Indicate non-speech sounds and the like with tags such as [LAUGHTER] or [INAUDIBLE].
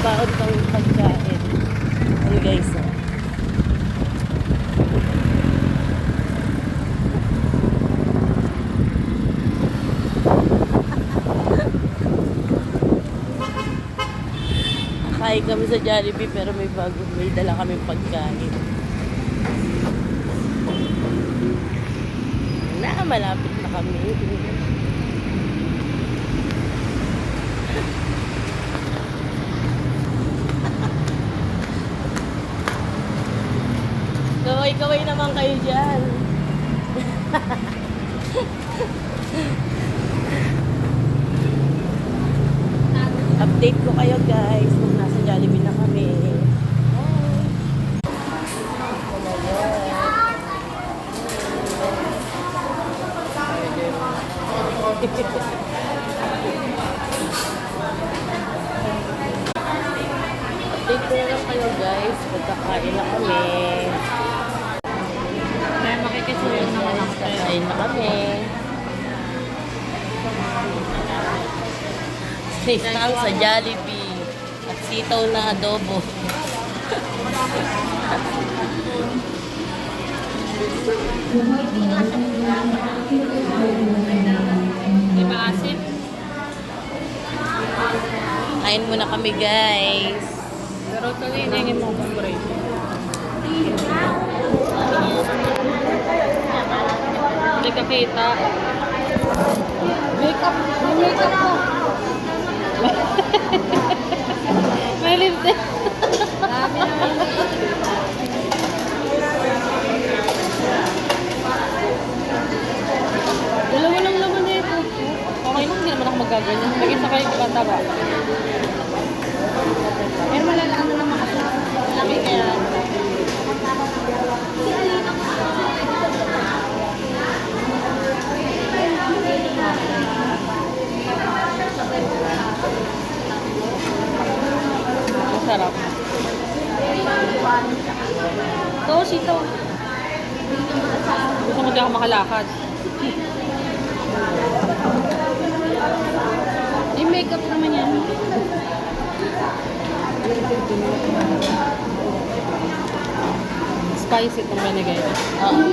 baon ng pagkain. Ayun guys, oh. [LAUGHS] Kain kami sa Jollibee pero may bago, may dala kami pagkain. Na, malapit na kami. Kaway-kaway naman kayo dyan. Update ko kayo guys kung nasa Jollibee na kami. Update ko na kayo guys. Magkakain na kami. Sisang sa Jollibee at sitaw na adobo. Di ba asin? Kain muna kami guys. Pero ito na hiningin mo kung break. Hindi ka kita. Makeup. May makeup ko. [LAUGHS] May lipstick. Dalawa lang naman na ito. Okay lang, hindi naman ako magaganyan. Naging sakay ka bata ba? Ito, sito. Gusto mo di ako makalakad. May makeup naman yan. Spicy itong binigay. Oo.